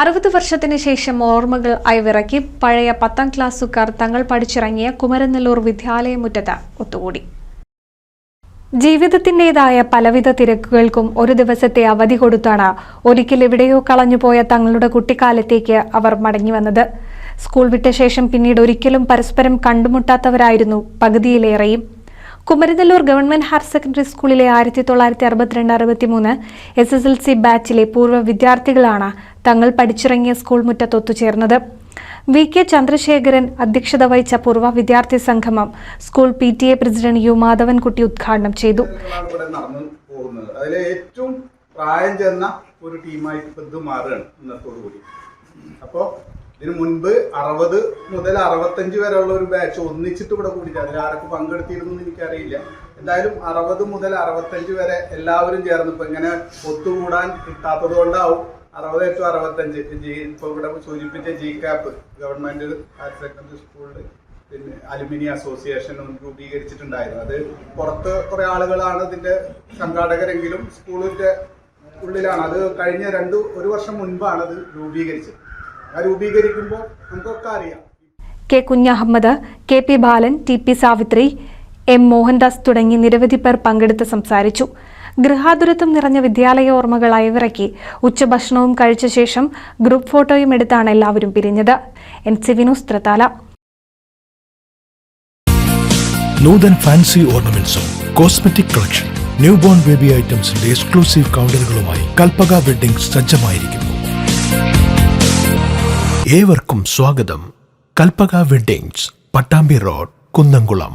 അറുപത് വർഷത്തിന് ശേഷം ഓർമ്മകൾ അയവിറക്കി പഴയ പത്താം ക്ലാസ്സുകാർ തങ്ങൾ പഠിച്ചിറങ്ങിയ കുമരനെല്ലൂർ വിദ്യാലയമുറ്റത്ത് ഒത്തുകൂടി. ജീവിതത്തിന്റെതായ പലവിധ തിരക്കുകൾക്കും ഒരു ദിവസത്തെ അവധി കൊടുത്താണ് ഒരിക്കൽ എവിടെയോ കളഞ്ഞുപോയ തങ്ങളുടെ കുട്ടിക്കാലത്തേക്ക് അവർ മടങ്ങി വന്നത്. സ്കൂൾ വിട്ട ശേഷം പിന്നീട് ഒരിക്കലും പരസ്പരം കണ്ടുമുട്ടാത്തവരായിരുന്നു പകുതിയിലേറെയും. കുമരനെല്ലൂർ ഗവൺമെന്റ് ഹയർ സെക്കൻഡറി സ്കൂളിലെ ആയിരത്തി തൊള്ളായിരത്തി അറുപത്തിരണ്ട് അറുപത്തിമൂന്ന് എസ് എസ് എൽ സി ബാച്ചിലെ പൂർവ വിദ്യാർത്ഥികളാണ് തങ്ങൾ പഠിച്ചിറങ്ങിയ സ്കൂൾ മുറ്റത്ത് ഒത്തുചേർന്നത്. വി. കെ. ചന്ദ്രശേഖരൻ അധ്യക്ഷത വഹിച്ച പൂർവ വിദ്യാർത്ഥി സംഗമം school P. T. A. President U. Madhavankutty ഉദ്ഘാടനം ചെയ്തു. ഏറ്റവും പ്രായം ചെന്ന ഒരു കൂടി. അപ്പോ ഇതിനു മുൻപ് അറുപത് മുതൽ അറുപത്തഞ്ച് വരെയുള്ള ഒരു ബാച്ച് ഒന്നിച്ചിട്ട് ഇവിടെ കൂടിയിട്ട് അതിൽ ആരൊക്കെ പങ്കെടുത്തിരുന്നു എന്ന് എനിക്കറിയില്ല. എന്തായാലും അറുപത് മുതൽ അറുപത്തഞ്ച് വരെ എല്ലാവരും ചേർന്ന് ഇങ്ങനെ ഒത്തുകൂടാൻ കിട്ടാത്തത് കൊണ്ടാവും അറുപത് ടു അറുപത്തഞ്ച് ജി ഇപ്പൊ ഇവിടെ സൂചിപ്പിച്ച ജി കാപ്പ് ഗവൺമെന്റ് ഹയർ സെക്കൻഡറി സ്കൂളിൽ പിന്നെ അലുമിനി അസോസിയേഷൻ രൂപീകരിച്ചിട്ടുണ്ടായിരുന്നു. അത് പുറത്ത് കുറെ ആളുകളാണ് ഇതിന്റെ സംഘാടകരെങ്കിലും സ്കൂളിന്റെ ഉള്ളിലാണ്. അത് കഴിഞ്ഞ രണ്ട് ഒരു വർഷം മുൻപാണ് അത് രൂപീകരിച്ചത്. ആ രൂപീകരിക്കുമ്പോൾ നമുക്കൊക്കെ അറിയാം. K Kunhammed K P Balan T P Savithri M Mohandas തുടങ്ങി നിരവധി പേർ പങ്കെടുത്ത് സംസാരിച്ചു. ഗൃഹാതുരത്വം നിറഞ്ഞ വിദ്യാലയ ഓർമ്മകൾ അയവിറക്കി ഉച്ചഭക്ഷണവും കഴിച്ച ശേഷം ഗ്രൂപ്പ് ഫോട്ടോയും എടുത്താണ് എല്ലാവരും പിരിഞ്ഞത്. N C Vinoos Thrithala. Noothan fancy ഓർണമെന്റ്സും cosmetic collection new born baby ഐറ്റംസിന്റെ exclusive കൗണ്ടറുകളുമായി കൽപ്പക വെഡിംഗ് സജ്ജമായിരിക്കുന്നു. ഏവർക്കും സ്വാഗതം. Kalpaka weddings Pattambi road Kunnamkulam.